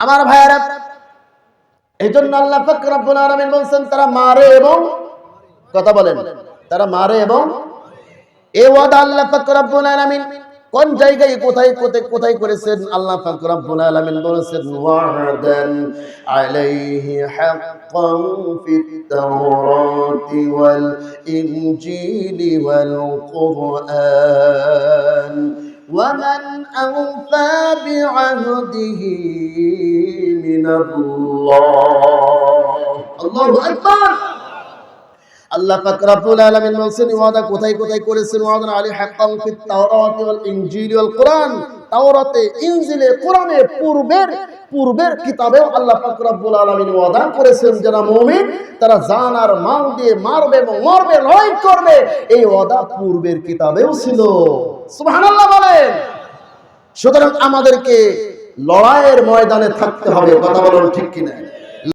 আমার ভাইয়েরা এই জন্য আল্লাহ পাক রব্বুল আলামিন বলছেন তারা মারে এবং কথা বলেন তারা মারে এবং এ ওয়াদা আল্লাহ পাক রব্বুল আলামিন কোন জায়গায় কোথায় কোথায় কোথায় করেছেন আল্লাহ পাক রব্বুল আলামিন বলেছেন ওয়াদান আলাইহি হাক্কান ফিত তাওরাতি ওয়াল ইনজিলি ওয়াল কুরআন ومن أوفى بعهده আল্লাহ পাক রব্বুল আলামিন বলছেন, ওয়াদা কোথায় কোথায় করেছেন ওয়াদা? আলী হাক্কাম ফিত তাওরাত ওয়াল ইনজিল ওয়াল তাওরাতে, ইনজিলে পূর্বের পূর্বের কিতাবেও আল্লাহ পাক রব্বুল আলামিন ওয়াদা করেছেন, যারা মুমিন, তারা জান আর মাল দিয়ে মারবে এবং মরবে, লড়াই করবে। এই ওয়াদা পূর্বের কিতাবেও ছিল। সুবহানাল্লাহ বলেন। সুতরাং আমাদেরকে লড়াইয়ের ময়দানে থাকতে হবে কথা বলুন ঠিক কিনা?